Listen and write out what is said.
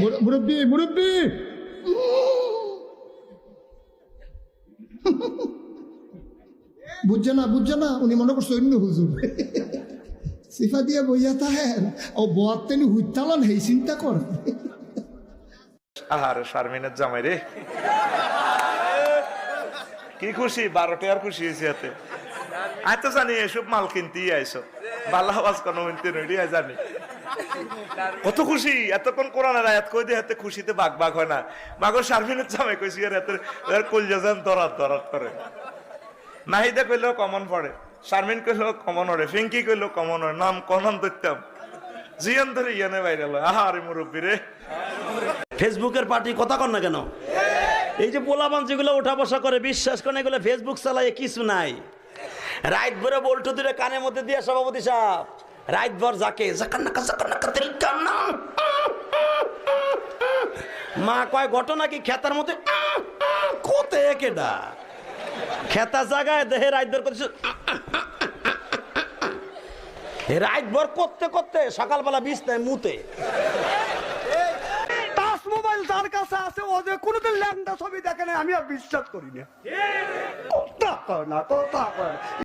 মুর- মুরব্বি মুরব্বি! বুঝছে না বুঝছে না উনি মনে করছে অন্য হুজুর। সিফা দিয়ে বইয়া তাহের ও বোয়ার তেনি হুইতালান হেই চিন্তা কর। আহারে শারমিনের জামাই রে। কি খুশি বারোটা আর খুশি হয়েছে হাতে আমি তো জানি এসব মাল কিনতেই আইসো বাল্লা আওয়াজ কোনো মিনতে নইডি জানি। কত খুশি? এতক্ষণ কোরআনের আয়াত কই দিয়ে হাতে খুশিতে বাঘ বাঘ হয় না? মাগো শারমিনের জামাই কইছি আর এত এর কলজা যান দরাত দরাত করে। নাহিদা কইলেও কমন পড়ে। শারমিন কইলেও কমন ওরে ফিঙ্কি কইলেও কমন ওরে নাম কমন ধরতাম। জিয়ান ধরে ইয়ানে বাইরে আহারে মুরব্বী রে। ফেসবুকের পার্টি কথা কর না কেন? এই যে পোলাবান যেগুলো ওঠা বসা করে, বিশ্বাস করে এগুলো ফেসবুক চালায় কিছু নাই। রাইট ভরে বল্টু দূরে কানের মধ্যে দিয়ে সভাপতি সাহেব। রাইট ভর যাকে মা কয় ঘটনা কি খেতার মধ্যে? কোতে কেডা খেতা জায়গায় দেহে রাইট ভর করছে। রাইট ভর করতে করতে সকালবেলা বিষ নেয় মুতে। টাচ মোবাইল যার কাছে আছে ও যে কোনোদিন ল্যাংটা ছবি দেখে না আমি আর বিশ্বাস করি না। কথা কয় না কথা কয় না।